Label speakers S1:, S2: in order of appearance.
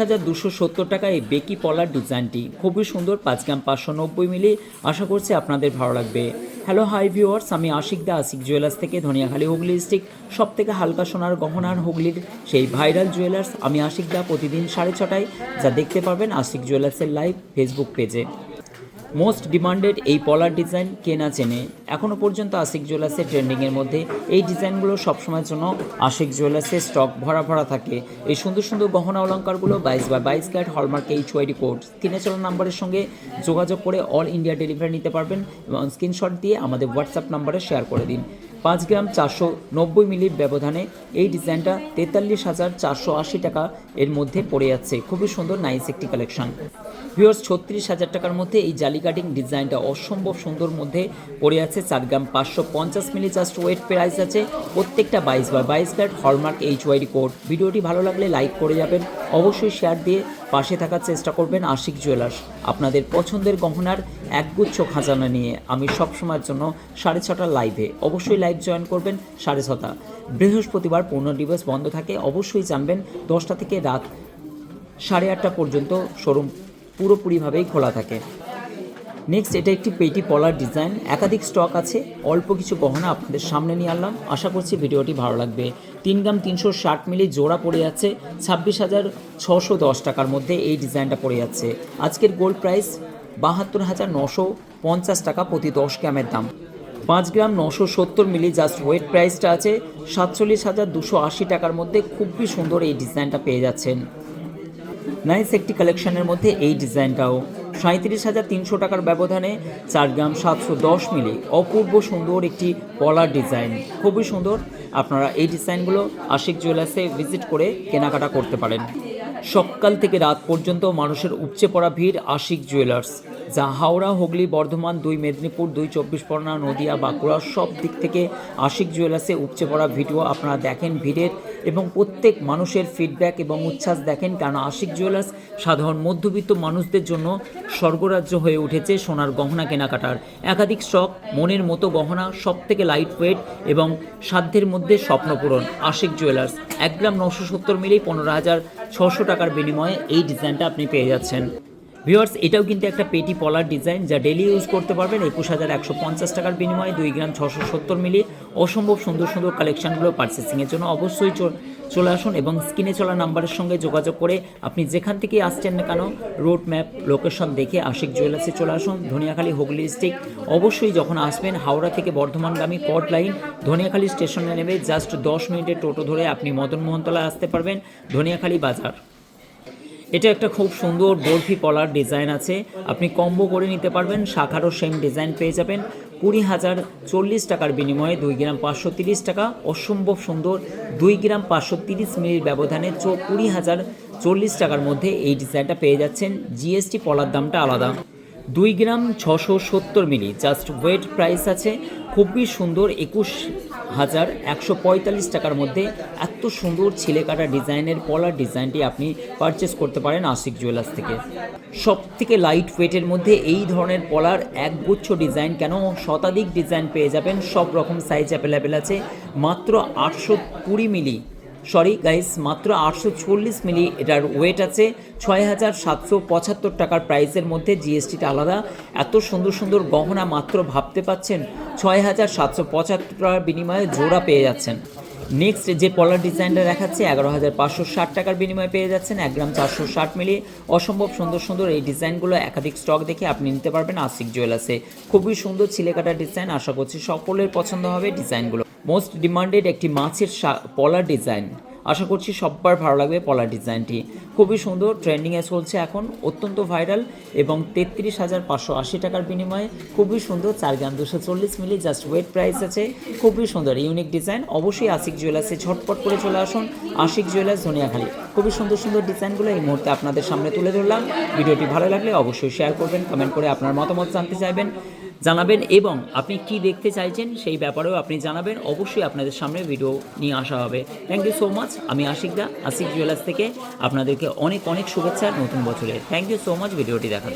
S1: হাজার দুশো সত্তর টাকা এই বেকি পলার ডিজাইনটি। খুবই সুন্দর, পাঁচ গ্রাম পাঁচশো নব্বই মিলি। আশা করছি আপনাদের ভালো লাগবে। হ্যালো হাই ভিউয়ার্স আমি আশিক দা, আশিক জুয়েলার্স থেকে ধনিয়াখালী হুগলি ডিস্ট্রিক্ট সব থেকে হালকা সোনার গহনার হুগলির সেই ভাইরাল জুয়েলার্স আমি আশিক দা, প্রতিদিন সাড়ে ছটায়। যা দেখতে পারবেন আশিক জুয়েলার্সের লাইভ ফেসবুক পেজে মোস্ট ডিমান্ডেড এই পলার ডিজাইন কে না চেনে। এখনও পর্যন্ত আশিক জুয়েলার্সের ট্রেন্ডিংয়ের মধ্যে। এই ডিজাইনগুলো সবসময়ের জন্য আশিক জুয়েলার্সের স্টক ভরা ভরা থাকে। এই সুন্দর সুন্দর গহনা অলঙ্কারগুলো বাইশ বা বাইশ carat hallmark H Y D code স্ক্রিনে চলা নাম্বারের সঙ্গে যোগাযোগ করে অল ইন্ডিয়া ডেলিভারি নিতে পারবেন এবং স্ক্রিনশট দিয়ে আমাদের হোয়াটসঅ্যাপ নাম্বারে শেয়ার করে দিন। পাঁচ গ্রাম চারশো নব্বই মিলির ব্যবধানে এই ডিজাইনটা তেতাল্লিশ হাজার চারশো আশি টাকা এর মধ্যে পড়ে যাচ্ছে খুবই সুন্দর নাইস একটি কালেকশন ভিউয়ার্স ছত্রিশ হাজার টাকার মধ্যে এই জালি কাটিং ডিজাইনটা অসম্ভব সুন্দর মধ্যে পড়ে আছে। চার গ্রাম পাঁচশো পঞ্চাশ মিলি জাস্ট ওয়েট প্রাইস আছে। প্রত্যেকটা বাইশ বার বাইশ carat hallmark H Y D code ভিডিওটি ভালো লাগলে লাইক করে যাবেন। অবশ্যই শেয়ার দিয়ে পাশে থাকার চেষ্টা করবেন আশিক জুয়েলার্স। আপনাদের পছন্দের গহনার একগুচ্ছ খাজানা নিয়ে আমি সবসময়ের জন্য সাড়ে ছটা লাইভে অবশ্যই লাইভ জয়েন করবেন সাড়ে ছটা। বৃহস্পতিবার পূর্ণ দিবস বন্ধ থাকে, অবশ্যই জানবেন দশটা থেকে রাত সাড়ে আটটা পর্যন্ত শোরুম পুরোপুরিভাবেই খোলা থাকে। নেক্সট এটা একটি পেটি পলার ডিজাইন। একাধিক স্টক আছে। অল্প কিছু গহনা আপনাদের সামনে নিয়ে আনলাম। আশা করছি ভিডিওটি ভালো লাগবে। তিন গ্রাম তিনশো ষাট মিলি জোড়া পড়ে যাচ্ছে ছাব্বিশ হাজার ছশো দশ টাকার মধ্যে এই ডিজাইনটা পড়ে যাচ্ছে আজকের গোল্ড প্রাইস বাহাত্তর হাজার নশো পঞ্চাশ টাকা প্রতি দশ গ্রামের দাম। পাঁচ গ্রাম নশো সত্তর মিলি জাস্ট ওয়েট প্রাইসটা আছে। সাতচল্লিশ হাজার দুশো আশি টাকার মধ্যে খুবই সুন্দর এই ডিজাইনটা পেয়ে যাচ্ছেন। নাইস একটি কালেকশনের মধ্যে এই ডিজাইনটাও। সাঁত্রিশ হাজার তিনশো টাকার ব্যবধানে চার গ্রাম সাতশো দশ মিলি অপূর্ব সুন্দর একটি পলার ডিজাইন। খুবই সুন্দর। আপনারা এই ডিজাইনগুলো আশিক জুয়েলার্সে ভিজিট করে কেনাকাটা করতে পারেন। সকাল থেকে রাত পর্যন্ত মানুষের উপচে পড়া ভিড় আশিক জুয়েলার্স, যা হাওড়া, হুগলি, বর্ধমান, দুই মেদিনীপুর, দুই চব্বিশ পরগনা, নদিয়া, বাঁকুড়া সব দিক থেকে আশিক জুয়েলার্সে উপচে পড়া ভিডিও আপনারা দেখেন ভিড়ের এবং প্রত্যেক মানুষের ফিডব্যাক এবং উচ্ছ্বাস দেখেন কারণ আশিক জুয়েলার্স সাধারণ মধ্যবিত্ত মানুষদের জন্য স্বর্গরাজ্য হয়ে উঠেছে সোনার গহনা কেনাকাটার। একাধিক স্টক মনের মতো গহনা সব থেকে লাইট ওয়েট এবং সাধ্যের মধ্যে স্বপ্নপূরণ, আশিক জুয়েলার্স। এক গ্রাম নশো সত্তর মিলি পনেরো হাজার ছশো টাকার বিনিময়ে এই ডিজাইনটা আপনি পেয়ে যাচ্ছেন। ভিওয়ার্স এটাও কিন্তু একটা পেটি পলার ডিজাইন যা ডেলি ইউজ করতে পারবেন একুশ হাজার একশো পঞ্চাশ টাকার বিনিময়ে দুই গ্রাম ছশো সত্তর মিলি। অসম্ভব সুন্দর সুন্দর কালেকশানগুলো পার্চেসিংয়ের জন্য অবশ্যই চলে আসুন এবং স্ক্রিনে চলা নাম্বারের সঙ্গে যোগাযোগ করে আপনি যেখান থেকে আসছেন না কেন রোড ম্যাপ লোকেশন দেখে আশিক জুয়েলার্সে চলে আসুন, ধনিয়াখালী হুগলি ডিস্ট্রিক্ট অবশ্যই যখন আসবেন, হাওড়া থেকে বর্ধমানগামী কট লাইন ধনিয়াখালী স্টেশনে নেমে জাস্ট দশ মিনিটের টোটো ধরে আপনি মদন মোহনতলায় আসতে পারবেন, ধনিয়াখালী বাজার। এটা একটা খুব সুন্দর বরফি পলার ডিজাইন আছে। আপনি কম্বো করে নিতে পারবেন, শাখারও সেম ডিজাইন পেয়ে যাবেন। কুড়ি হাজার চল্লিশ টাকার বিনিময়ে দুই গ্রাম পাঁচশো তিরিশ টাকা, অসম্ভব সুন্দর দুই গ্রাম পাঁচশো তিরিশ মিনিট ব্যবধানে চো কুড়ি হাজার চল্লিশ টাকার মধ্যে এই ডিজাইনটা পেয়ে যাচ্ছেন। জিএসটি পলার দামটা আলাদা। দুই গ্রাম ছশো সত্তর মিলি, জাস্ট ওয়েট প্রাইস আছে। খুবই সুন্দর একুশ হাজার একশো পঁয়তাল্লিশ টাকার মধ্যে এত সুন্দর ছেলে কাটা ডিজাইনের পলার ডিজাইনটি আপনি পারচেস করতে পারেন আশিক জুয়েলার্স থেকে। সব থেকে লাইট ওয়েটের মধ্যে এই ধরনের পলার একগুচ্ছ ডিজাইন কেন শতাধিক ডিজাইন পেয়ে যাবেন? সব রকম সাইজ অ্যাভেলেবেল আছে। মাত্র আটশো কুড়ি মিলি। সরি গাইস মাত্র আটশো চল্লিশ মিলি এটার ওয়েট আছে। ছয় হাজার সাতশো পঁচাত্তর টাকার প্রাইসের মধ্যে জিএসটিটা আলাদা। এত সুন্দর সুন্দর গহনা মাত্র ভাবতে পাচ্ছেন, ছয় হাজার সাতশো পঁচাত্তর টাকার বিনিময়ে জোড়া পেয়ে যাচ্ছেন। নেক্সট যে পলার ডিজাইনটা দেখাচ্ছে, এগারো হাজার পাঁচশো ষাট টাকার বিনিময়ে পেয়ে যাচ্ছেন, এক গ্রাম চারশো ষাট মিলি। অসম্ভব সুন্দর সুন্দর এই ডিজাইনগুলো একাধিক স্টক দেখে আপনি নিতে পারবেন, আশিক জুয়েলার্সে খুবই সুন্দর ছিলেকাটা ডিজাইন আশা করছি সকলের পছন্দ হবে ডিজাইনগুলো। মোস্ট ডিমান্ডেড একটি মাছের পলার ডিজাইন আশা করছি সব্বার ভালো লাগবে পলার ডিজাইনটি খুবই সুন্দর ট্রেন্ডিংয়ে চলছে এখন, অত্যন্ত ভাইরাল এবং তেত্রিশ হাজার পাঁচশো আশি টাকার বিনিময়ে খুবই সুন্দর, চার গ্রাম দুশো চল্লিশ মিলি জাস্ট ওয়েট প্রাইস আছে। খুবই সুন্দর ইউনিক ডিজাইন অবশ্যই আশিক জুয়েলার্সে ঝটপট করে চলে আসুন আশিক জুয়েলার্স ধনিয়াখালী খুবই সুন্দর সুন্দর ডিজাইনগুলো এই মুহূর্তে আপনাদের সামনে তুলে ধরলাম। ভিডিওটি ভালো লাগলে অবশ্যই শেয়ার করবেন কমেন্ট করে আপনার মতামত জানতে চাইবেন। জানাবেন এবং আপনি কি দেখতে চাইছেন সেই ব্যাপারেও আপনি জানাবেন। অবশ্যই আপনাদের সামনে ভিডিও নিয়ে আসা হবে। থ্যাংক ইউ সো মাচ আমি আশিকদা আশিক জুয়েলার্স থেকে আপনাদেরকে অনেক অনেক শুভেচ্ছা নতুন বছরে থ্যাংক ইউ সো মাচ ভিডিওটি দেখার।